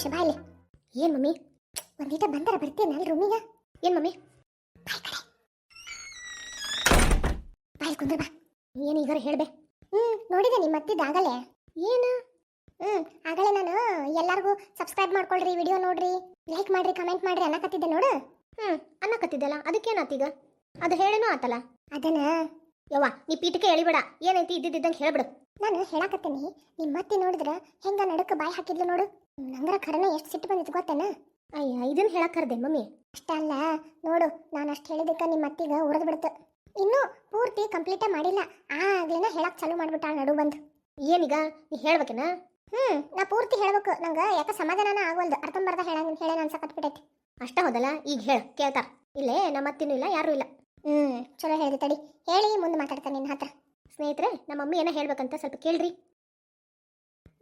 ನಿಮಿಷ ಬಾಯ್ಲಿ ಏನ್ ಮಮ್ಮಿ? ಒಂದೀಟ ಬಂದರ ಬರ್ತೀನಿ ಅಲ್ಲಿ ರೂಮಿಗ? ಏನ್ ಮಮ್ಮಿ? ಬಾಯ್ ಕುಂದ್ರ ಬಾ. ಏನು ಈಗ ಹೇಳ್ಬೆ? ಹ್ಮ್, ನೋಡಿದೆ ನಿಮ್ಮ ಮತ್ತಿದ್ದ ಆಗಲೇ. ಏನು? ಹ್ಮ್, ಆಗಲೇ ನಾನು ಎಲ್ಲಾರ್ಗೂ ಸಬ್ಸ್ಕ್ರೈಬ್ ಮಾಡ್ಕೊಳ್ರಿ ವಿಡಿಯೋ ನೋಡ್ರಿ ಲೈಕ್ ಮಾಡ್ರಿ ಕಮೆಂಟ್ ಮಾಡ್ರಿ ಅನ್ನಕತ್ತಿದ್ದೆ ನೋಡು. ಹ್ಮ್, ಅನ್ನಕತ್ತಿದ್ದಲ್ಲ ಅದಕ್ಕೇನಾತೀಗ ಅದು ಹೇಳೇನೋ ಆತಲ್ಲ. ಅದನ್ನ? ಯವ್ವ, ನೀ ಪೀಠಕ್ಕೆ ಎಳಿಬೇಡ. ಏನೈತಿ ಇದ್ದಿದ್ದಂಗೆ ಹೇಳ್ಬಿಡು. ನಾನು ಹೇಳಕತ್ತೀನಿ. ನಿಮ್ಮ ಮತ್ತೆ ನೋಡಿದ್ರೆ ಹೆಂಗ ನಡಕ ಬಾಯಿ ಹಾಕಿದ್ಲು ನೋಡು. ನಂಗರ ಖರನ ಎಷ್ಟು ಸಿಟ್ಟು ಬಂದಿತ್ತು ಗೊತ್ತೇನ? ಅಯ್ಯ ಇದನ್ನ ಹೇಳಕ್ಕೆ ಕರ್ದೆ ಮಮ್ಮಿ. ಅಷ್ಟ ಅಲ್ಲ ನೋಡು ನಾನು ಅಷ್ಟು ಹೇಳಿದಕ್ಕೆ ನಿಮ್ಮ ಅತ್ತಿಗೆ ಉರಿದು ಬಿಡ್ತು. ಇನ್ನೂ ಪೂರ್ತಿ ಕಂಪ್ಲೀಟೇ ಮಾಡಿಲ್ಲ. ಆಗ್ಲೇನ ಹೇಳಕ್ ಚಾಲು ಮಾಡ್ಬಿಟ್ಟಾಳ ನಡು ಬಂದು. ಏನೀಗ? ನೀ ಹೇಳ್ಬೇಕೇನ? ಹ್ಮ್ ನಾ ಪೂರ್ತಿ ಹೇಳ್ಬೇಕು. ನಂಗೆ ಯಾಕೆ ಸಮಾಧಾನನ ಆಗವಲ್ದು? ಅರ್ಥಂಬರ್ಧ ಹೇಳ ಹೇಳೇನ ಅನ್ಸಕತ್ ಬಿಟ್ಟೈತಿ ಅಷ್ಟ ಹೋದಲ್ಲ? ಈಗ ಹೇಳ ಕೇಳ್ತಾರ. ಇಲ್ಲೇ ನಮ್ಮ ಅತ್ತಿನೂ ಇಲ್ಲ ಯಾರೂ ಇಲ್ಲ. ಹ್ಮ್ ಚಲೋ ಹೇಳಿದೆ ತಡಿ. ಹೇಳಿ ಮುಂದೆ ಮಾತಾಡ್ತಾನೆ ನಿನ್ನ ಹತ್ರ. ಸ್ನೇಹಿತರೆ ನಮ್ಮ ಮಮ್ಮಿ ಏನೋ ಹೇಳ್ಬೇಕಂತ ಸ್ವಲ್ಪ ಕೇಳ್ರಿ.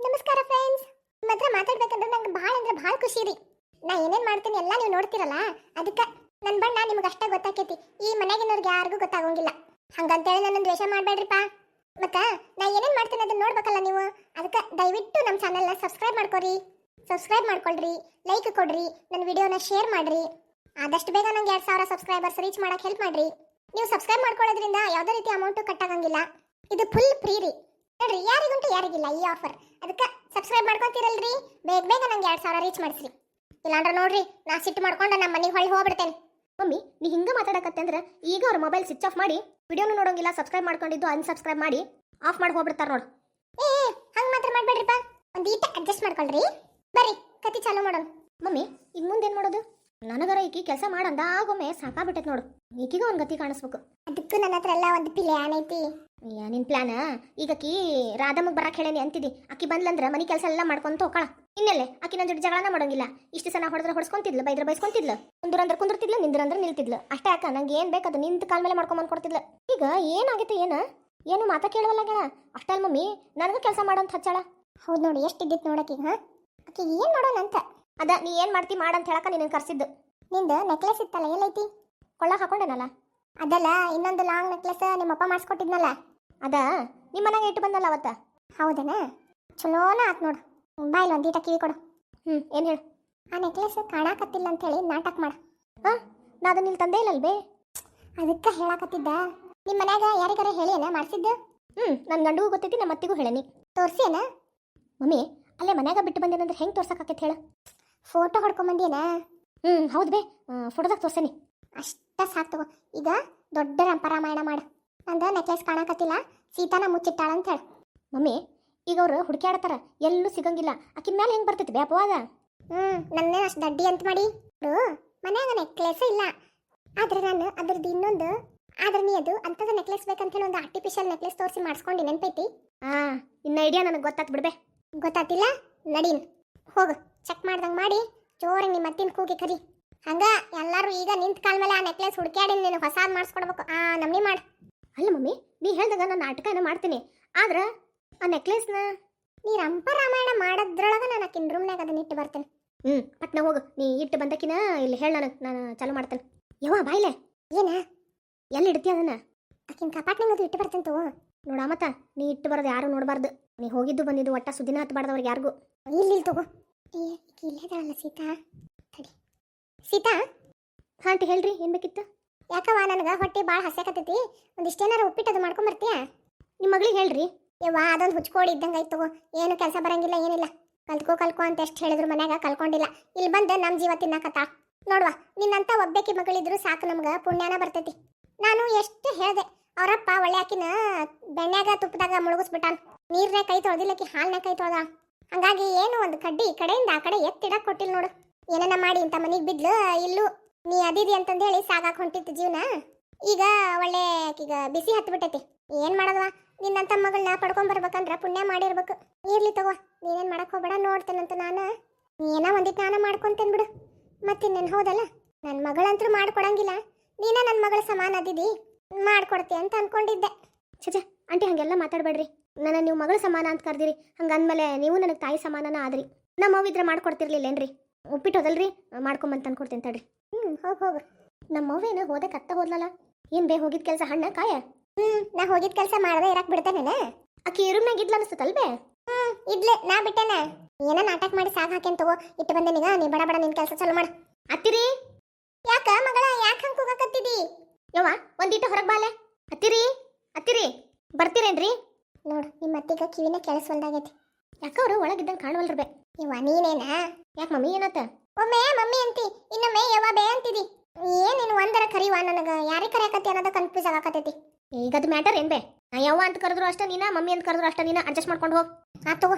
ನಮಸ್ಕಾರ ಫ್ರೆಂಡ್ಸ್ ನಿಮ್ಮ ಹತ್ರ ಮಾತಾಡ್ಬೇಕಂದ್ರೆ ನಂಗೆ ಭಾಳ ಅಂದ್ರೆ ಭಾಳ ಖುಷಿ ರೀ. ನಾ ಏನೇನು ಮಾಡ್ತೀನಿ ಎಲ್ಲ ನೀವು ನೋಡ್ತಿರಲ್ಲ? ಅದಕ್ಕೆ ನನ್ನ ಬಣ್ಣ ನಿಮ್ಗೆ ಅಷ್ಟೇ ಗೊತ್ತಾಕೈತಿ. ಈ ಮನೆಗಿನವ್ರಿಗೆ ಯಾರಿಗೂ ಗೊತ್ತಾಗೋಂಗಿಲ್ಲ. ಹಂಗಂತೇಳಿ ನನ್ನ ದ್ವೇಷ ಮಾಡಬೇಡ್ರಿಪ್ಪ. ಮತ್ತೆ ನಾ ಏನೇನು ಮಾಡ್ತೀನಿ ಅದನ್ನ ನೋಡ್ಬೇಕಲ್ಲ ನೀವು? ಅದಕ್ಕೆ ದಯವಿಟ್ಟು ನಮ್ಮ ಚಾನೆಲ್ನ ಸಬ್ಸ್ಕ್ರೈಬ್ ಮಾಡ್ಕೊರಿ. ಸಬ್ಸ್ಕ್ರೈಬ್ ಮಾಡ್ಕೊಳ್ರಿ ಲೈಕ್ ಕೊಡ್ರಿ ನನ್ನ ವಿಡಿಯೋನ ಶೇರ್ ಮಾಡ್ರಿ. ಆದಷ್ಟು ಬೇಗ ನಂಗೆ ಎರಡು ಸಾವಿರ ಸಬ್ಸ್ಕ್ರೈಬರ್ಸ್ ರೀಚ್ ಮಾಡಕ್ಕೆ ಹೆಲ್ಪ್ ಮಾಡ್ರಿ. ನೀವು ಸಬ್ಸ್ಕ್ರೈಬ್ ಮಾಡ್ಕೊಳ್ಳೋದ್ರಿಂದ ಯಾವುದೇ ರೀತಿ ಅಮೌಂಟು ಕಟ್ಟಾಗಂಗಿಲ್ಲ ಇದು ಫುಲ್ ಫ್ರೀ ರೀ. ನೋಡ್ರಿ ಯಾರಿಗುಂಟು ಯಾರಿಗಿಲ್ಲ ಈ ಆಫರ್ ಅದಕ್ಕೆ ಸಬ್ಸ್ಕ್ರೈಬ್ ಮಾಡ್ಕೊತೀರಲ್ರಿ? ಬೇಗ ಬೇಗ ನಂಗೆ ಎರಡು ಸಾವಿರ ರೀಚ್ ಮಾಡಿಸ್ರಿ. ಇಲ್ಲಾಂದ್ರೆ ನೋಡ್ರಿ ನಾ ಸಿಟ್ಟು ಮಾಡ್ಕೊಂಡು ನಮ್ಮ ಮನೆಗೆ ಹೊಳ್ಳಿ ಹೋಗ್ಬಿಡ್ತೇನೆ. ಮಮ್ಮಿ ನೀ ಹಿಂಗೆ ಮಾತಾಡಕತ್ತೆ ಅಂದ್ರೆ ಈಗ ಅವ್ರ ಮೊಬೈಲ್ ಸ್ವಿಚ್ ಆಫ್ ಮಾಡಿ ವಿಡಿಯೋನು ನೋಡೋಂಗಿಲ್ಲ ಸಬ್ಸ್ಕ್ರೈಬ್ ಮಾಡ್ಕೊಂಡಿದ್ದು ಅನ್ಸಬ್ಸ್ಕ್ರೈಬ್ ಮಾಡಿ ಆಫ್ ಮಾಡಿ ಹೋಗ್ಬಿಡ್ತಾರೆ ನೋಡು. ಏ ಹಂಗೆ ಮಾತ್ರ ಮಾಡಬೇಡ್ರಿಪ್ಪ. ಒಂದು ಈಟ ಅಡ್ಜಸ್ಟ್ ಮಾಡ್ಕೊಳ್ರಿ. ಬರ್ರಿ ಕತಿ ಚಾಲು ಮಾಡೋಣ. ಮಮ್ಮಿ ಈಗ ಮುಂದೇನು ಮಾಡೋದು? ನನಗರ ಈಕಿ ಕೆಲಸ ಮಾಡಂದ ಆಗೊಮ್ಮೆ ಸಾಕಾಗ್ಬಿಟ್ಟೈತೆ ನೋಡು. ಈಕಿಗೂ ಒಂದು ಗತಿ ಕಾಣಿಸ್ಬೇಕು. ಅದಕ್ಕೂ ನನ್ನ ಹತ್ರ ಎಲ್ಲ ಒಂದು ಪಿಲೆ ಐತಿ. ನಿನ್ ಪ್ಲಾನ್ ಈಗ ಅಕ್ಕಿ ರಾಧಮ್ಮಗ್ ಬರಕ್ ಹೇಳೇನಿ ಅಂತಿದಿ ಅಕ್ಕಿ ಬಂದ್ಲಂದ್ರ ಮನಿ ಕೆಲಸ ಎಲ್ಲ ಮಾಡ್ಕೊಂತ ಹೋಗಳ ಇನ್ನೆಲ್ಲೆ? ಅಕ್ಕಿ ನನ್ನ ಜೊತೆ ಜಗಳನ ಮಾಡೋಂಗಿಲ್ಲ. ಇಷ್ಟು ಸಲ ಹೊಡೆದ್ರೆ ಹೊಡ್ಸ್ಕೊಂತಿದ್ಲು ಬೈದ್ರೆ ಬೈಸ್ಕೊಂತಿದ್ಲು. ಕುಂದ್ರಂದ್ರ ನಿಂದ್ರ ಅಂದ್ರೆ ನಿಲ್ತಿದ್ಲು. ಅಷ್ಟೇ ಅಕ್ಕ ನಂಗೆ ಏನ್ ಬೇಕು ಅದು ನಿಂತ ಕಾಲ ಮೇಲೆ ಮಾಡ್ಕೊಂಬಂದು ಕೊಡ್ತಿದ್ಲು. ಈಗ ಏನಾಗೈತೆ ಏನ? ಏನು ಮಾತಾ ಕೇಳವಲ್ಲ ಗೆಳ? ಅಷ್ಟಲ್ ಮಮ್ಮಿ ನನಗೂ ಕೆಲಸ ಮಾಡೋಂತ ಹಚ್ಚಾಳ. ಹೌದು ನೋಡಿ ಎಷ್ಟು ಇದ್ದಿತ್ತು ನೋಡಕ್ಕೆ ಹಾ? ಅಕ್ಕಿ ಏನ್ ಮಾಡೋಣ ಅಂತ? ಅದ ನೀ ಏನ್ ಮಾಡ್ತಿ ಮಾಡಂತ ಹೇಳಕ ನಿನ್ನ ಕರ್ಸಿದ್ದು. ನಿಂದ ನೆಕ್ಲೆಸ್ ಇತ್ತಲ್ಲ ಎಲ್ಲೈತಿ? ಕೊಳ್ಳ ಹಾಕೊಂಡೇನಲ್ಲ? ಅದಲ್ಲ ಇನ್ನೊಂದು ಲಾಂಗ್ ನೆಕ್ಲೆಸ್ ನಿಮ್ಮಪ್ಪ ಮಾಡಿಸ್ಕೊಟ್ಟಿದ್ನಲ್ಲ. ಅದ ನಿಮ್ಮ ಮನೆಗೆ ಇಟ್ಟು ಬಂದಲ್ಲ ಅವತ್ತ? ಹೌದೇನ? ಚಲೋನ ಆತ್ ನೋಡು. ಬಾ ಇಲ್ಲಿ ಒಂದೀಟ ಕಿವಿ ಕೊಡು. ಹ್ಞೂ ಏನು ಹೇಳು? ಆ ನೆಕ್ಲೆಸ್ ಕಾಣಾಕತ್ತಿಲ್ಲ ಅಂತ ಹೇಳಿ ನಾಟಕ ಮಾಡ. ಹಾಂ, ನಾ ಅದನ್ನ ಇಲ್ಲಿ ತಂದೇ ಇಲ್ಲಲ್ವೇ? ಅದಕ್ಕೆ ಹೇಳಾಕತ್ತಿದ್ದ. ನಿಮ್ಮ ಮನ್ಯಾಗ ಯಾರಿಗಾರ ಹೇಳಿಯನ ಮಾಡಿಸಿದ್ದು? ಹ್ಞೂ ನನ್ನ ಗಂಡಗೂ ಗೊತ್ತೈತಿ ನಮ್ಮ ಅತ್ತಿಗೂ ಹೇಳನಿ. ತೋರ್ಸಿಯನ? ಮಮ್ಮಿ, ಅಲ್ಲೇ ಮನ್ಯಾಗ ಬಿಟ್ಟು ಬಂದೇನಂದ್ರೆ ಹೆಂಗೆ ತೋರ್ಸಕ್ಕಾಕೈತೆ ಹೇಳ? ಫೋಟೋ ಹೊಡ್ಕೊಂಬಂದಿಯನ? ಹ್ಞೂ ಹೌದು ಬೇ. ಫೋಟೋದಾಗ ತೋರ್ಸೇನಿ. ಅಷ್ಟ ಸಾಕು ಈಗ ದೊಡ್ಡ ರಂಪರಾಮಾಯಣ ಮಾಡು. ನಂದು ನೆಕ್ಲೆಸ್ ಕಾಣಕತ್ತಿಲ್ಲ. ಸೀತಾನ ಮುಚ್ಚಿಟ್ಟಾಳ ಅಂತ ಹೇಳು ಮಮ್ಮಿ ಈಗ ಅವ್ರು ಹುಡುಕ್ಯಾಡತಾರ ಎಲ್ಲೂ ಸಿಗಂಗಿಲ್ಲ. ಆಕಿನ ಮೇಲೆ ಹೆಂಗ್ ಬರ್ತೈತಿ ಬೇ ಹ್ಮ್ ಹ್ಞೂ ನನ್ನೇ ಅಷ್ಟು ದಡ್ಡಿ ಅಂತ ಮಾಡಿ? ಮನ್ಯಾಗ ನೆಕ್ಲೆಸ್ ಇಲ್ಲ. ಆದ್ರೆ ನಾನು ಅದ್ರದ್ದು ಇನ್ನೊಂದು. ಆದ್ರೆ ನೀ ಅದು ಅಂಥದ್ದು ನೆಕ್ಲೆಸ್ ಬೇಕಂತ ಹೇಳಿ ಒಂದು ಆರ್ಟಿಫಿಷಿಯಲ್ ನೆಕ್ಲೆಸ್ ತೋರಿಸಿ ಮಾಡಿಸ್ಕೊಂಡು ನೆನ್ಪೈತಿ. ಆ ಇನ್ನ ಐಡಿಯಾ ನನಗೆ ಗೊತ್ತಾತ್ ಬಿಡ್ಬೆ. ಗೊತ್ತಾತಿಲ್ಲ? ನಡೀನ್. ಹೋಗು ಚೆಕ್ ಮಾಡ್ದಂಗೆ ಮಾಡಿ. ಜೋರಾಗಿ ನಿಮ್ಮ ಮತ್ತಿನ ಕೂಗಿ ಕರಿ. ಹಂಗ ಎಲ್ಲಾರು ಈಗ ನಿಂತ ಕಾಲ ಮೇಲೆ ಆ ನೆಕ್ಲೆಸ್ ಹುಡುಕ್ಯಾಡಿ ನೀನು ಹೊಸಾದ್ ಮಾಡಿಸ್ಕೊಡ್ಬೇಕು. ಆ ನಮ್ನಿ ಮಾಡು. ಅಲ್ಲ ಮಮ್ಮಿ, ನೀ ಹೇಳ್ದಾಗ ನಾನು ನಾಟಕನ ಮಾಡ್ತೀನಿ. ಆದ್ರೆ ಆ ನೆಕ್ಲೆಸ್ನ ನೀ ರಂಪ ರಾಮಾಯಣ ಮಾಡೋದ್ರೊಳಗ ನಾನು ಆಕಿನ ರೂಮ್ನಾಗ ಅದನ್ನ ಇಟ್ಟು ಬರ್ತೇನೆ. ಹ್ಞೂ ಪಟ್ನ ಹೋಗು. ನೀ ಇಟ್ಟು ಬಂದಕಿನ ಇಲ್ಲಿ ಹೇಳ ನನಗೆ ನಾನು ಚಾಲು ಮಾಡ್ತೇನೆ. ಯವ್ವ ಬಾಯ್ಲೆ ಏನ? ಎಲ್ಲಿ ಇಡ್ತೀಯ ಅದನ್ನ? ಆಕಿನ ಕಪಾಟ್ನಾಗ ಅದು ಇಟ್ಟು ಬರ್ತೇನೆ ತಗೋ. ನೋಡ ಮತ್ತ ನೀ ಇಟ್ಟು ಬರೋದು ಯಾರು ನೋಡಬಾರ್ದು. ನೀ ಹೋಗಿದ್ದು ಬಂದಿದ್ದು ಒಟ್ಟ ಸುದಿನ ಹತ್ಬಾರ್ದವ್ರಿಗೆ ಯಾರಿಗೂ. ಇಲ್ಲಿ ಇಲ್ಲಿ ತಗೋ. ಇಲ್ಲದಲ್ಲ ಸೀತಾ? ಸೀತಾ? ಹಾಂಟಿ ಹೇಳ್ರಿ, ಏನು ಬೇಕಿತ್ತು? ಯಾಕವ್ವ, ನನಗೆ ಹೊಟ್ಟೆ ಭಾಳ ಹಸ್ಯಾಕತ್ತೈತಿ. ಒಂದಿಷ್ಟೇನಾರ ಉಪ್ಪಿಟ್ಟು ಅದು ಮಾಡ್ಕೊಂಬರ್ತೀಯ ನಿಮ್ಮ ಮಗಳಿಗೆ ಹೇಳ್ರಿ. ಯವ್ವ, ಅದೊಂದು ಹುಚ್ಕೋಡಿ ಇದ್ದಂಗೆ ಆಯ್ತು ಏನು ಕೆಲಸ ಬರಂಗಿಲ್ಲ, ಏನಿಲ್ಲ. ಕಲ್ತ್ಕೋ ಕಲ್ಕೋ ಅಂತ ಎಷ್ಟು ಹೇಳಿದ್ರು ಮನ್ಯಾಗ ಕಲ್ಕೊಂಡಿಲ್ಲ. ಇಲ್ಲಿ ಬಂದು ನಮ್ಮ ಜೀವ ತಿನ್ನಕತ್ತ? ನೋಡ್ವಾ, ನಿನ್ನಂತ ಒಬ್ಬಾಕಿ ಮಗಳಿದ್ರು ಸಾಕು ನಮ್ಗೆ, ಪುಣ್ಯನ ಬರ್ತೈತಿ. ನಾನು ಎಷ್ಟು ಹೇಳಿದೆ, ಅವರಪ್ಪ ಒಳ್ಳೆ ಆಕಿನ ಬೆಣ್ಣೆಗ, ತುಪ್ಪದಾಗ ಮುಳುಗಿಸ್ಬಿಟ್ಟಾನ. ನೀರನ್ನ ಕೈ ತೊಳ್ದಿಲ್ಲಕಿ ಹಾಲ್ನೇ ಕೈ ತೊಳೆದ ಹಂಗಾಗಿ ಏನು ಒಂದು ಕಡ್ಡಿ ಕಡೆಯಿಂದ ಆ ಕಡೆ ಎತ್ತಿಡಕ್ಕೆ ಕೊಟ್ಟಿಲ್ಲ ನೋಡು. ಏನನ್ನ ಮಾಡಿ, ಇಂಥ ಮನೆಗೆ ಬಿದ್ಲು, ಇಲ್ಲೂ ನೀ ಅದಿದಿ ಅಂತಂದು ಹೇಳಿ ಸಾಗಾಕ್ ಹೊಂಟಿತ್ತು ಜೀವನ. ಈಗ ಒಳ್ಳೆ ಈಗ ಬಿಸಿ ಹತ್ತು ಬಿಟ್ಟೈತಿ ಏನ್ ಮಾಡದವ? ನಿನ್ನಂತ ಮಗಳನ್ನ ಪಡ್ಕೊಂಡ್ ಬರ್ಬೇಕಂದ್ರ ಪುಣ್ಯ ಮಾಡಿರ್ಬೇಕು. ಇರ್ಲಿ ತಗೋ, ನೀನೇನ್ ಮಾಡಕ್ ಹೋಗ್ಬೇಡ, ನೋಡ್ತೇನಂತ ನಾನು. ಏನೋ ಒಂದಿಟ್ಟು ನಾನು ಮಾಡ್ಕೊಂತೇನ್ ಬಿಡು. ಮತ್ತಿನ್ನೇನು ಹೌದಲ್ಲ? ನನ್ನ ಮಗಳಂತೂ ಮಾಡ್ಕೊಡಂಗಿಲ್ಲ. ನೀನ ನನ್ನ ಮಗಳ ಸಮಾನ ಅದಿದಿ. ಮಾಡ್ಕೊಡ್ತಿ ಅಂತ ಅನ್ಕೊಂಡಿದ್ದೆ. ಚಜ ಆಂಟಿ ಹಂಗೆಲ್ಲ ಮಾತಾಡಬೇಡ್ರಿ. ನನ್ನ ನೀವು ಮಗಳ ಸಮಾನ ಅಂತ ಕರ್ದಿರಿ. ಹಂಗಂದ್ಮೇಲೆ ನೀವು ನನಗೆ ತಾಯಿ ಸಮಾನನ ಆದ್ರಿ. ನಮ್ಮ ಅವಿದ್ರೆ ಮಾಡ್ಕೊಡ್ತಿರ್ಲಿಲ್ಲ ಮಾಡ್ಕೊಡ್ತಿರ್ಲಿಲ್ಲೇನ್ರಿ? ಉಪ್ಪಿಟ್ಟು ಹೋದಲ್ರಿ ಮಾಡ್ಕೊಂಬಂತ ಅನ್ಕೊಡ್ತೀನಿ ತಡ್ರಿ. ಹ್ಞೂ ಹೋಗ್ ಹೋಗು ನಮ್ಮ ಅವ್ವೇನು ಹೋದೆ ಕತ್ತ ಹೋದ್ಲಲ್ಲ? ಏನು ಬೇ ಹೋಗಿದ್ ಕೆಲಸ ಹಣ್ಣ ಕಾಯ? ಹ್ಮ್ ನಾ ಹೋಗಿದ್ ಕೆಲಸ ಮಾಡದೆ ಇರಕ್ ಬಿಡ್ತೇನೆ ಆಕಿ ರೂಮ್ನಾಗ ಇದ್ಲ ಅನಿಸ್ತಲ್ಬೇ ಹ್ಮ್ ಇದ್ಲೆ ನಾ ಬಿಟ್ಟೆನ? ಏನ ನಾಟಕ ಮಾಡಿ ಸಾಗ್ ಹಾಕೇನ್ ತಗೋ ಇಟ್ಟು ಬಂದೆ ನೀಗ ನೀ ಬಡ ಬಡ ನಿನ್ ಕೆಲಸ ಚಾಲು ಮಾಡ. ಅತ್ತಿರಿ? ಯಾಕ ಮಗಳ ಯಾಕ ಹಂಗ ಕೂಗಾಕತ್ತಿದಿ? ಯವ್ವ ಒಂದಿಟ್ಟು ಹೊರಗ್ ಬಾಲೆ ಅತ್ತಿರಿ? ಅತ್ತಿರಿ ಬರ್ತೀರೇನ್ರಿ? ನೋಡು ನಿಮ್ಮ ಅತ್ತಿಗ ಕಿವಿನ ಕೇಳಿಸ್ವಲ್ದಾಗೈತಿ ಯಾಕ ಅವರು ಒಳಗಿದ್ದಂಗೆ ಕಾಣುವಲ್ರಿ ಬೇ? ಯವ್ವ ನೀನೇನಾ? ಯಾಕೆ ಮಮ್ಮಿ ಏನತ್ತ ಒಮ್ಮೆ ಮಮ್ಮಿ ಅಂತಿ ಇನ್ನೊಮ್ಮೆ ಯವ್ವ ಬೇ ಅಂತಿದಿ. ಏನ್ ನೀನು ಒಂದರ ಕರಿವ ನನಗ? ಯಾರಿಗೆ ಕರೆಯಕತ್ತಿ ಅನ್ನೋದು ಕನ್ಫ್ಯೂಸ್ ಆಗಕತ್ತೈತಿ. ಈಗ ಅದು ಮ್ಯಾಟರ್ ಏನ್ ಬೇ? ನಾ ಯವ್ವ ಅಂತ ಕರೆದ್ರು ಅಷ್ಟ ನೀನ ಮಮ್ಮಿ ಅಂತ ಕರೆದ್ರು ಅಷ್ಟ ನೀನ ಅಡ್ಜಸ್ಟ್ ಮಾಡ್ಕೊಂಡು ಹೋಗ್. ಆ ತಗೋ.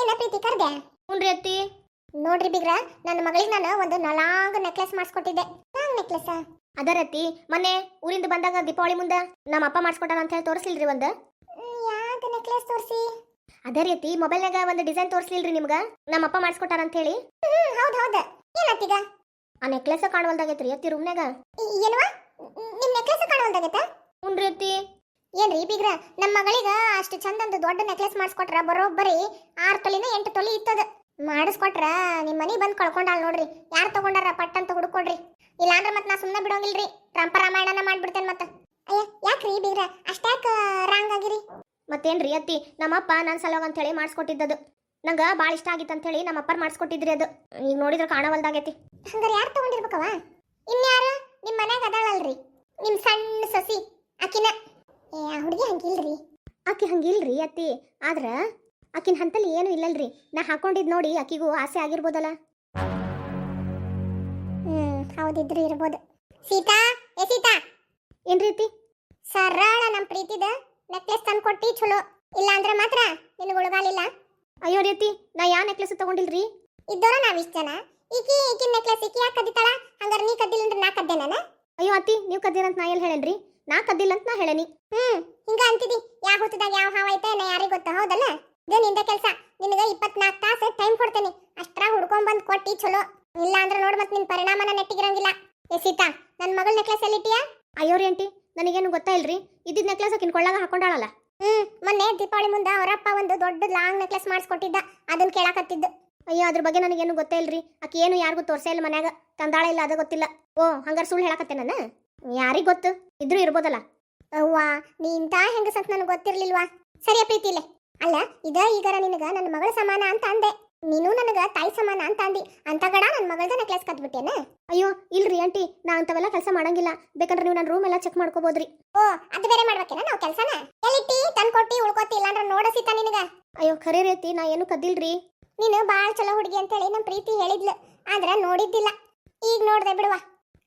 ಏನ ಪ್ರೀತಿ ಕರ್ದೆ? ಹ್ಞೂನ್ರಿ ಅತ್ತಿ. ನೋಡ್ರಿ ಬಿಗ್ರ ನನ್ನ ಮಗಳಿಗೆ ನಾನು ಒಂದು ನಲಾಂಗ್ ನೆಕ್ಲೆಸ್ ಮಾಡಿಸ್ಕೊಟ್ಟಿದ್ದೆ. ಲಾಂಗ್ ನೆಕ್ಲೆಸ್ ಅದರತ್ತಿ ಮೊನ್ನೆ ಊರಿಂದ ಬಂದಾಗ ದೀಪಾವಳಿ ಮುಂದೆ ನಮ್ಮ ಅಪ್ಪ ಮಾಡಿಸ್ಕೊಟ್ಟಾರ ಅಂತ ಹೇಳಿ ತೋರಿಸಿಲ್ರಿ ಒಂದು. ಯಾಕೆ ನೆಕ್ಲೆಸ್ ತೋರಿಸಿ? ಅದೇ ರೀತಿ ಮೊಬೈಲ್ನಾಗ ಒಂದು ಡಿಸೈನ್ ತೋರಿಸ್ಲಿಲ್ರಿ ನಿಮ್ಗೆ? ನಮ್ಮ ಅಪ್ಪ ಮಾಡಿಸ್ಕೊಟ್ಟಾರ ಅಂತ ಹೇಳಿ ಹೌದು ಹೌದು. ಏನತ್ತೀಗ? ಆ ನೆಕ್ಲೆಸ್ ಕಾಣವಲ್ದಾಗೈತ್ರಿ ಅತ್ತಿ ರೂಮ್ನಾಗ ಏನವಾ ನಿಮ್ ನೆಕ್ಲೆಸ್ ಕಾಣವಲ್ದಾಗೈತ? ಹ್ಞೂನ್ರಿ ಅತ್ತಿ. ಏನ್ರಿ ಬೀಗ್ರ ನಮ್ಮ ಮಗಳಿಗ ಅಷ್ಟು ಚಂದಂದು ದೊಡ್ಡ ನೆಕ್ಲೆಸ್ ಮಾಡಿಸ್ಕೊಟ್ರ ಬರೋಬ್ಬರಿ ಆರು ತೊಲಿನ ಎಂಟು ತೊಲಿ ಇತ್ತದ. ಮಾಡಿಸ್ಕೊಟ್ರ ನಿಮ್ಮ ಮನೆ ಬಂದು ಕಳ್ಕೊಂಡಾಳ ನೋಡ್ರಿ. ಯಾರು ತಗೊಂಡಾರ ಪಟ್ ಅಂತ ಹುಡುಕೊಡ್ರಿ ಇಲ್ಲಾಂದ್ರ ಮತ್ತೆ ನಾ ಸುಮ್ಮನೆ ಬಿಡೋಂಗಿಲ್ರಿ. ರಂಪ ರಾಮಾಯಣನ ಮಾಡ್ಬಿಡ್ತೇನೆ ಮತ್ತೆ. ಅಯ್ಯ ಯಾಕ್ರಿ ಬೀಗ್ರ? ಅಷ್ಟ್ಯಾಕ ರಾಂಗ್ ಆಗಿರಿ. ಮತ್ತೇನ್ರಿ ಅತ್ತಿ? ನಮ್ಮಪ್ಪ ನನ್ನ ಸಲುವಾಗಿ ಅಂತ ಹೇಳಿ ಮಾಡಿಸ್ಕೊಟ್ಟಿದ್ದದು. ನಂಗ ಭಾಳ ಇಷ್ಟ ಆಗಿತ್ತು ಅಂತ ಹೇಳಿ ನಮ್ಮಪ್ಪ ಅಪ್ಪರ್ ಮಾಡಿಸ್ಕೊಟ್ಟಿದ್ರಿ ಅದು. ಈಗ ನೋಡಿದ್ರೆ ಕಾಣವಲ್ದಾಗೈತಿ. ಹಂಗಾರೆ ಯಾರು ತಗೊಂಡಿರ್ಬೇಕವ ಇನ್ಯಾರು? ನಿಮ್ಮ ಮನ್ಯಾಗ ಅದಾಳಲ್ರಿ. ನಿಮ್ಮ ಸಣ್ಣ ಸಸಿ ಆಕಿನ ಏ ಆ ಹುಡುಗಿ ಹಂಗಿಲ್ರಿ. ಆಕಿ ಹಂಗಿಲ್ರಿ ಅತ್ತಿ. ಆದ್ರ ಆಕಿನ ಹಂತಲ್ಲಿ ಏನು ಇಲ್ಲಲ್ರಿ. ನಾ ಹಾಕೊಂಡಿದ್ ನೋಡಿ ಆಕಿಗೂ ಆಸೆ ಆಗಿರ್ಬೋದಲ್ಲ. ಹ್ಮ್ ಹೌದಿದ್ರು ಇರ್ಬೋದು. ಸೀತಾ ಏ ಸೀತಾ. ಏನ್ರೀತಿ ಸರಳ ನಮ್ಮ ಪ್ರೀತಿದ ನೆಕ್ಲೆಸ್ ತಂದು ಕೊಟ್ಟಿ ಚಲೋ. ಇಲ್ಲ ಅಂದ್ರೆ ಮಾತ್ರ ನಿನಗೆ ಉಳಗಾಲಿಲ್ಲ. ಅಯ್ಯೋ ರೀತಿ ನಾ ಯಾವ ನೆಕ್ಲೆಸ್ ತಗೊಂಡಿಲ್ರಿ? ಇದ್ದೋರ ನಾವ್ ಇಷ್ಟ ಜನ. ಈಕಿ ಈಕಿನ ನೆಕ್ಲೆಸ್ ಈಕಿ ಯಾಕೆ ಕದ್ದಿತ್ತಾಳ? ಹಂಗಾರೆ ನೀ ಕದ್ದಿಲ್ಲ ಅಂದ್ರೆ ನಾ ಕದ್ದೆ ನಾನು? ಅಯ್ಯೋ ಅತ್ತಿ ನೀವು ಕದ್ದಿರಂತ ನಾ ಎಲ್ಲಿ ಹೇಳೇನ್ರಿ? ನಾ ಕದ್ದಿಲ್ಲ ಅಂತ ನಾ ಹೇಳೇನಿ. ಹ್ಮ್ ಹಿಂಗ ಅಂತಿದಿ. ಯಾವ ಹೊತ್ತದಾಗ ಯಾವ ಹಾವ ಐತೆ ನಾ ಯಾರಿಗೆ ಗೊತ್ತಾ ಹೌದಲ್ಲ? ಇದು ನಿಂದ ಕೆಲಸ. ನಿನಗೆ ಇಪ್ಪತ್ನಾಲ್ಕು ತಾಸು ಟೈಮ್ ಕೊಡ್ತೇನೆ. ಅಷ್ಟ್ರ ಹುಡ್ಕೊಂಡ್ ಬಂದ್ ಕೊಟ್ಟಿ ಚಲೋ. ಇಲ್ಲ ಅಂದ್ರೆ ನೋಡ್ ಮತ್ ನಿನ್ ಪರಿಣಾಮನ ನೆಟ್ಟಿಗಿರಂಗಿಲ್ಲ. ಎ ಸೀತಾ ನನ್ ಮಗಳ ನೆಕ್ಲೆಸ್ ಎಲ್ಲಿಟ್ಟಿಯಾ? ಅಯ್ಯೋ ರೀ ಆಂಟಿ ನನಗೇನು ಗೊತ್ತಾ ಇಲ್ರಿ? ಇದ್ದಿದ್ ನೆಕ್ಲೆಸ್ ಆಕಿನ ಕೊಳ್ಳಾಗ ಹಾಕೊಂಡಾಳಲ್ಲ. ಹ್ಮ್ ಮೊನ್ನೆ ದೀಪಾವಳಿ ಮುಂದೆ ಅವರಪ್ಪ ಒಂದು ದೊಡ್ಡ ಲಾಂಗ್ ನೆಕ್ಲೆಸ್ ಮಾಡಿಸ್ಕೊಟ್ಟಿದ್ದ. ಅದನ್ನ ಕೇಳಾಕತ್ತಿದ್ದು. ಅಯ್ಯೋ ಅದ್ರ ಬಗ್ಗೆ ನನಗೇನು ಗೊತ್ತೇ ಇಲ್ರಿ? ಆಕಿ ಏನು ಯಾರಿಗೂ ತೋರ್ಸೇ ಇಲ್ಲ ಮನ್ಯಾಗ. ತಂದಾಳ ಇಲ್ಲ ಅದು ಗೊತ್ತಿಲ್ಲ. ಓ ಹಂಗಾರ ಸುಳ್ಳು ಹೇಳಕತ್ತೆ ನಾನು? ಯಾರಿಗ್ ಗೊತ್ತು? ಇದ್ರೂ ಇರ್ಬೋದಲ್ಲ. ಅವ್ವಾ ನೀ ಇಂಥ ಹೆಂಗಸಂತ ನನಗೆ ಗೊತ್ತಿರ್ಲಿಲ್ವಾ? ಸರಿಯ ಇಲ್ಲೇ. ಅಲ್ಲ ಇದ ಈಗರ ನಿನಗ ನನ್ನ ಮಗಳ ಸಮಾನ ಅಂತ ಅಂದೆ. ನೀನು ನನಗ ತಾಯಿ ಸಮಾನ ಅಂತ ಅಂದಿ. ಅಂತ ಗಡ ನನ್ನ ಮಗಳದ ನೆಕ್ಲೆಸ್ ಕದ್ಬಿಟ್ಟೇನ? ಅಯ್ಯೋ ಇಲ್ರಿ ಆಂಟಿ. ನಾ ಅಂತವೆಲ್ಲ ಕೆಲಸ ಮಾಡಂಗಿಲ್ಲ. ಬೇಕಂದ್ರೆ ನೀವು ನನ್ನ ರೂಮ್ ಎಲ್ಲ ಚೆಕ್ ಮಾಡ್ಕೋಬೋದ್ರಿ. ಓ ಅದು ಬೇರೆ ಮಾಡ್ಬೇಕೇನ ನಾವು ಕೆಲಸನ? ಎಲ್ಲಿಟ್ಟಿ ತಂದ್ಕೊಟ್ಟಿ ಉಳ್ಕೋತಿ ಇಲ್ಲಾಂದ್ರೆ ನೋಡಸಿತ ನಿನಗ. ಅಯ್ಯೋ ಖರೆ ರೀತಿ ನಾ ಏನು ಕದ್ದಿಲ್ರಿ. ನೀನು ಬಾಳ ಚಲೋ ಹುಡುಗಿ ಅಂತೇಳಿ ನಮ್ಮ ಪ್ರೀತಿ ಹೇಳಿದ್ಲು. ಆದ್ರೆ ನೋಡಿದ್ದಿಲ್ಲ. ಈಗ ನೋಡ್ದೆ ಬಿಡುವ.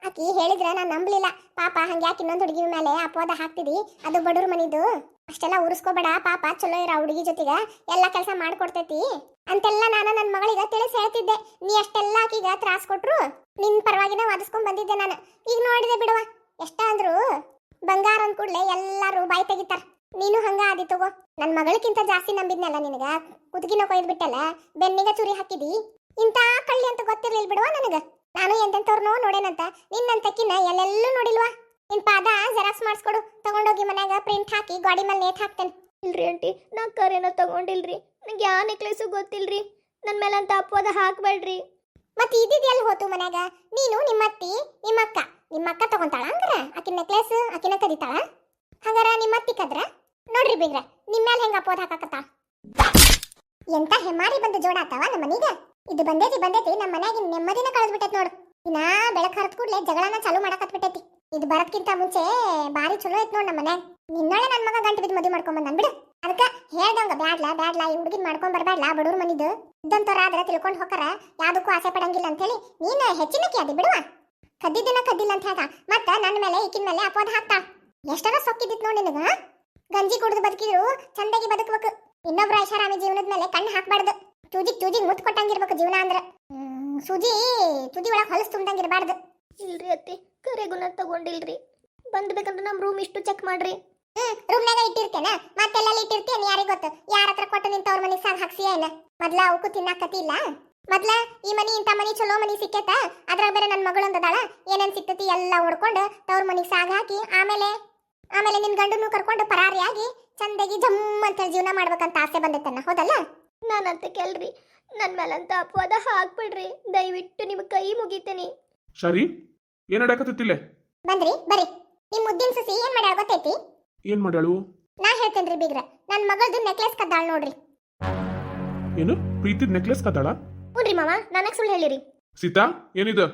ಆಕಿ ಹೇಳಿದ್ರ ನಾನು ನಂಬಲಿಲ್ಲ. ಪಾಪ, ಹಂಗ್ಯಾಕೆ ಇನ್ನೊಂದು ಹುಡುಗಿ ಮೇಲೆ ಅಪವಾದ ಹಾಕ್ತಿದಿ? ಅದು ಬಡವ್ರ ಮನಿದು. ಅಷ್ಟೆಲ್ಲ ಉರ್ಸ್ಕೋಬೇಡ, ಪಾಪ, ಚಲೋ ಇರೋ ಹುಡುಗಿ ಜೊತೆಗೆ. ಎಲ್ಲ ಕೆಲಸ ಮಾಡ್ಕೊಡ್ತೈತಿ. ಅಂತೆಲ್ಲ ನಾನು ನನ್ನ ಮಗಳಿಗೆ ತಿಳಿಸಿ ಹೇಳ್ತಿದ್ದೆ. ನೀ ಅಷ್ಟೆಲ್ಲ ಆಕಿಗ ತ್ರಾಸ್ ಕೊಟ್ರು? ನಿನ್ ಪರವಾಗಿನ ವಾದಿಸ್ಕೊಂಡ್ ಬಂದಿದ್ದೆ ನಾನು. ಈಗ ನೋಡಿದೆ ಬಿಡುವ. ಎಷ್ಟ ಅಂದ್ರು? ಬಂಗಾರ ಅಂದ್ ಕೂಡ್ಲೆ ಎಲ್ಲಾರು ಬಾಯಿ ತೆಗಿತಾರ. ನೀನು ಹಂಗ ಆದಿ ತಗೋ. ನನ್ನ ಮಗಳಿಗಿಂತ ಜಾಸ್ತಿ ನಂಬಿದ್ನಲ್ಲ ನಿನಗ? ಕುದುಗಿನ ಕೊಯ್ದು ಬಿಟ್ಟಲ್ಲ? ಬೆನ್ನಿಗೆ ಚುರಿ ಹಾಕಿದಿ? ಇಂಥ ಕಳ್ಳಿ ಅಂತ ಗೊತ್ತಿರ್ಲಿಲ್ಲ ಬಿಡುವ ನನಗ? ನಾನು ಎಂತೆಂಥವ್ರನ್ನೋ ನೋಡೇನಂತ? ನಿನ್ನಂತಕ್ಕಿನ್ನ ಎಲ್ಲೆಲ್ಲೂ ನೋಡಿಲ್ವಾ? ನಿನ್ ಪಾದ ಜೆರಾಕ್ಸ್ ಮಾಡಿಸ್ಕೊಡು. ತಗೊಂಡೋಗಿ ಮನ್ಯಾಗ ಪ್ರಿಂಟ್ ಹಾಕಿ ಗಾಡಿ ಮೇಲೆ ನೇತ್ ಹಾಕ್ತೇನೆ. ಇಲ್ರಿ ಆಂಟಿ ನಾ ಕರೆನ ತಗೊಂಡಿಲ್ರಿ. ನಂಗೆ ಯಾವ ನೆಕ್ಲೆಸು ಗೊತ್ತಿಲ್ರಿ? ನನ್ನ ಮೇಲೆ ಅಂತ ಅಪವಾದ ಹಾಕ್ಬೇಡ್ರಿ. ಮತ್ತೆ ಇದ್ದಿದ್ ಎಲ್ಲಿ ಹೋತು ಮನ್ಯಾಗ? ನೀನು ನಿಮ್ಮತ್ತಿ ನಿಮ್ಮಕ್ಕ. ನಿಮ್ಮಕ್ಕ ತಗೊಂತಾಳ ಅಂದ್ರ ಆಕಿನ ನೆಕ್ಲೆಸ್ ಆಕಿನ ಕದಿತಾಳ? ಹಂಗಾರ ನಿಮ್ಮತ್ತಿ ಕದ್ರ? ನೋಡ್ರಿ ಬಿಗ್ರ ನಿಮ್ಮ ಮೇಲೆ ಹೆಂಗ ಅಪ್ಪದ ಹಾಕಾಕತ್ತ ಎಂತ ಹೆಮ್ಮಾರಿ ಬಂದು ಜೋಡ ಆತಾವ ನಮ್ಮ ಮನೀಗ ಇದು ಬಂದೈತಿ ಬಂದೈತಿ ನಮ್ಮ ಮನ್ಯಾಗ ನೆಮ್ಮದಿನ ಕಳೆದ್ಬಿಟ್ಟೈತಿ ನೋಡು. ಇನ್ನ ಬೆಳಕ್ ಹರ್ದ್ ಕೂಡ್ಲೆ ಜಗಳನ ಚಾಲು ಮಾಡಕತ್ಬಿಟ್ಟೈತಿ. ಇದು ಬರಕ್ಕಿಂತ ಮುಂಚೆ ಬಾರಿ ಚಲೋ ಐತ್ ನೋಡ್ ನಮ್ಮ ಮನ್ಯಾಗ. ನಿನ್ನೊಳೆ ನನ್ನ ಮಗ ಗಂಟು ಬಿದ್ದು ಮದುವೆ ಮಾಡ್ಕೊಂಡ್ ಬಿಡು. ಅದಕ್ಕ ಹೇಳ್ದಂಗ, ಬ್ಯಾಡ್ಲ ಬ್ಯಾಡ್ಲ, ಈ ಹುಡುಗಿನ ಮಾಡ್ಕೊಂಡ್ ಬರ್ಬ್ಯಾಡ್ಲ ಬಡವ್ರ ಮನಿದು. ಇದ್ದಂತವ್ರ ತಿಳ್ಕೊಂಡ್ ಹೋಗಾರ ಯಾವ್ದಕ್ಕೂ ಆಸೆ ಪಡಂಗಿಲ್ಲ ಅಂತ ಹೇಳಿ ನೀನ್ ಹೆಚ್ಚಿನಕ್ಕೆ ಅದಿ ಬಿಡುವ. ಕದ್ದಿದ್ದನ್ನ ಕದ್ದಿಲ್ಲ ಅಂತ ಹೇಳ ಮತ್ತ ನನ್ನ ಮೇಲೆ, ಈಕಿನ ಮೇಲೆ ಅಪೋದ ಹಾಕ್ತಾ. ಎಷ್ಟರ ಸೊಕ್ಕಿದ್ದಿತ್ ನೋಡಿ ನಿನಗ? ಗಂಜಿ ಕುಡಿದು ಬದುಕಿದ್ರು ಚಂದಾಗಿ ಬದುಕಬೇಕು. ಇನ್ನೊಬ್ರ ಐಷಾರಾಮಿ ಜೀವನದ ಮೇಲೆ ಕಣ್ಣು ಹಾಕ್ಬಾರ್ದು. ತುಜಿಗ್ ತುಜಿಗ್ ಮುತ್ ಕೊಟ್ಟಂಗಿರ್ಬೇಕು ಜೀವನ ಅಂದ್ರ. ಹ್ಮ್, ಸೂಜಿ ತುದಿ ಒಳಗ್ ಹೊಲಸ್ ತುಂಬ್ದಂಗಿರ್ಬಾರ್ದು ಇಲ್ರಿ ಅತ್ತೆ ಕರೆಗೂ ನಾ ತಗೊಂಡಿಲ್ರಿ. ಬಂದ್ಬೇಕಂದ್ರೆ ನಮ್ಮ ರೂಮ್ ಇಷ್ಟು ಚೆಕ್ ಮಾಡ್ರಿ. ಹ್ಮ್ ರೂಮ್ನಾಗ ಇಟ್ಟಿರ್ತೇನ? ಮತ್ತೆಲ್ಲ ಇಟ್ಟಿರ್ತೇನೆ ಯಾರಿಗ್ ಗೊತ್ತು? ಯಾರ ಹತ್ರ ಕೊಟ್ಟು ನಿಂತವ್ರ ಮನಿ ಸಾಗ ಹಾಕ್ಸಿ ಏನ? ಮೊದ್ಲ ಅವಕ್ಕೂ ತಿನ್ನಾಕತಿಲ್ಲ ಮೊದ್ಲ ಈ ಮನಿ ಇಂಥ ಮನಿ ಚಲೋ ಮನಿ ಸಿಕ್ಕೇತ? ಅದ್ರಾಗ ಬೇರೆ ನನ್ನ ಮಗಳು ಏನೇನು ಏನೇನ್ ಸಿಕ್ತತಿ ಎಲ್ಲ ಹೊಡ್ಕೊಂಡು ತವ್ರ ಮನಿಗೆ ಸಾಗ ಹಾಕಿ ಆಮೇಲೆ ಆಮೇಲೆ ನಿನ್ನ ಗಂಡನ್ನು ಕರ್ಕೊಂಡು ಪರಾರಿಯಾಗಿ ಚಂದಾಗಿ ಜಮ್ ಅಂತ ಜೀವನ ಮಾಡ್ಬೇಕಂತ ಆಸೆ ಬಂದೈತನ್ನ ಹೌದಲ್ಲ? ನಾನು ಅಂತ ಕೆಲ್ರಿ ನನ್ನ ಮೇಲಂತ ಅಪವಾದ ಹಾಕ್ಬಿಡ್ರಿ. ದಯವಿಟ್ಟು ನಿಮ್ಮ ಕೈ ಮುಗಿತೇನೆ. ಸರಿ ಏನ್ ಅಡಕತ್ತಿಲ್ಲ ಬಂದ್ರಿ ಬರ್ರಿ. ನಿಮ್ ಮುದ್ದಿನ ಸಸಿ ಏನ್ ಮಾಡ್ಯಾಳ ಗೊತ್ತೈತಿ? ಏನ್ ಮಾಡ್ಯಾಳು? ನಾ ಹೇಳ್ತೇನ್ರಿ ಬೀಗ್ರ ನನ್ ಮಗಳದು ನೆಕ್ಲೆಸ್ ಕದ್ದಾಳ ನೋಡ್ರಿ. ಏನು? ಪ್ರೀತಿದ್ ನೆಕ್ಲೆಸ್ ಕದ್ದಾಳ? ಮಾಮಾ ಮಾವ ನನಗೆ ಸುಳ್ಳು ಹೇಳಿರಿ. ಸೀತಾ ಏನಿದು?